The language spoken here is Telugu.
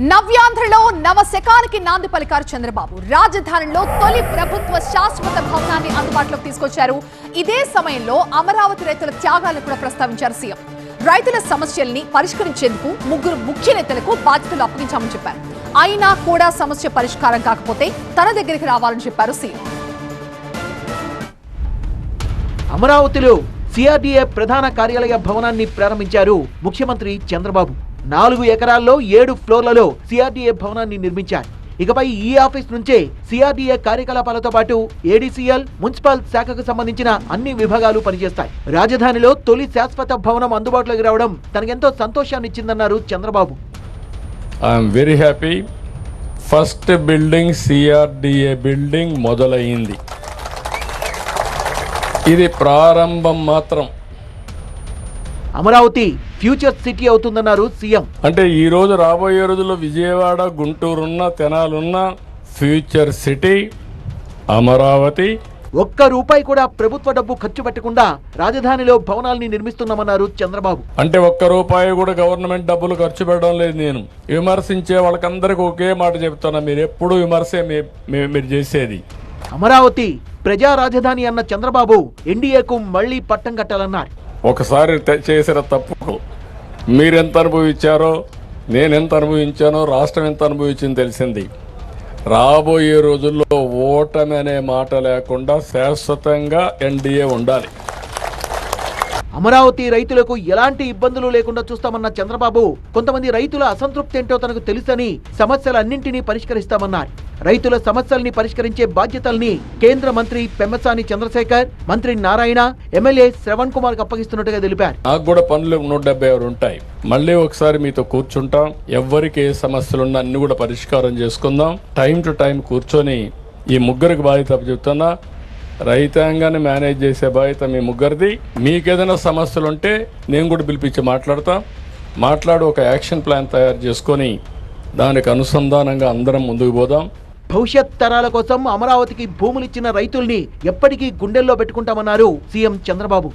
నవ్యాంధ్రలో నవశకానికి నాంది పలికారు చంద్రబాబు. రాజధానిలో తొలి ప్రభుత్వ శాశ్వత భవనాన్ని అందుబాటులోకి తీసుకొచ్చారు. ఇదే సమయంలో అమరావతి రైతుల త్యాగాలను కూడా ప్రస్తావించారు సీఎం. రైతుల సమస్యల్ని పరిష్కరించేందుకు ముగ్గురు ముఖ్య నేతలకు బాధ్యతలు అప్పగించామని చెప్పారు. అయినా కూడా సమస్య పరిష్కారం కాకపోతే తన దగ్గరికి రావాలని చెప్పారు సీఎం. అమరావతిలో సిఆర్డీఏ ప్రధాన కార్యాలయ భవనాన్ని ప్రారంభించారు ముఖ్యమంత్రి చంద్రబాబు. నాలుగు ఎకరాల్లో ఏడు ఫ్లోర్లలో సిఆర్డీఏ భవనాన్ని నిర్మించారు. ఇకపై ఈ ఆఫీస్ నుంచే సిఆర్డీఏ కార్యకలాపాలతో పాటు ఏడీసీఎల్ మున్సిపల్ శాఖకు సంబంధించిన అన్ని విభాగాలు పనిచేస్తాయి. రాజధానిలో తొలి శాశ్వత భవనం అందుబాటులోకి రావడం తనకెంతో సంతోషాన్నిచ్చిందన్నారు Chandrababu. I'm very happy. First building CRDA building మొదలైంది. ఇది ప్రారంభం మాత్రం. అమరావతి ఫ్యూచర్ సిటీ అవుతుందన్నారు సీఎం. అంటే ఈ రోజు రాబోయే రోజుల్లో విజయవాడ గుంటూరున్న తెనాలున్న ఫ్యూచర్ సిటీ అమరావతి. ఒక్క రూపాయి కూడా ప్రభుత్వ డబ్బు ఖర్చు పెట్టకుండా రాజధానిలో భవనాల్ని నిర్మిస్తున్నామన్నారు చంద్రబాబు. అంటే ఒక్క రూపాయి కూడా గవర్నమెంట్ డబ్బులు ఖర్చు పెట్టడం లేదు నేను. విమర్శించే వాళ్ళకందరికీ ఒకే మాట చెప్తున్నా మీరు ఎప్పుడు విమర్శే మీరు చేసేది. అమరావతి ప్రజా రాజధాని అన్న చంద్రబాబు ఎన్డీఏకు మళ్ళీ పట్టం కట్టాలన్నారు. ఒకసారి చేసిన తప్పుకు మీరెంత అనుభవించారో నేను ఎంత అనుభవించానో రాష్ట్రం ఎంత అనుభవించింది తెలిసింది. రాబోయే రోజుల్లో ఓటమి అనే మాట లేకుండా శాశ్వతంగా ఎన్డీఏ ఉండాలి. అమరావతి రైతులకు ఎలాంటి ఇబ్బందులు లేకుండా చూస్తామన్న చంద్రబాబు కొంతమంది రైతుల అసంతృప్తి ఏంటో తనకు తెలుసని సమస్యలన్నింటినీ పరిష్కరిస్తామన్నారు. రైతుల సమస్యల్ని పరిష్కరించే బాధ్యతల్ని కేంద్ర మంత్రి పెమ్మసాని చంద్రశేఖర్ మంత్రి నారాయణ ఎమ్మెల్యే శ్రవణ్ కుమార్ అప్పగిస్తున్నట్టుగా తెలిపారు. నాకు కూడా పనులు నూట డెబ్బై ఆరు ఉంటాయి. మళ్ళీ ఒకసారి మీతో కూర్చుంటాం. ఎవరికి ఏ సమస్యలున్నా అన్ని కూడా పరిష్కారం చేసుకుందాం. టైం టు టైం కూర్చొని ఈ ముగ్గురికి బాధ్యత చెప్తున్నా రైతాంగాన్ని మేనేజ్ చేసే బాధ్యత మీ ముగ్గురిది. మీకేదైనా సమస్యలు ఉంటే నేను కూడా పిలిపించి మాట్లాడతా. మాట్లాడి ఒక యాక్షన్ ప్లాన్ తయారు చేసుకొని దానికి అనుసంధానంగా అందరం ముందుకు పోదాం. భవిష్యత్ తరాల కోసం అమరావతికి భూములిచ్చిన రైతుల్ని ఎప్పటికీ గుండెల్లో పెట్టుకుంటామన్నారు సీఎం చంద్రబాబు.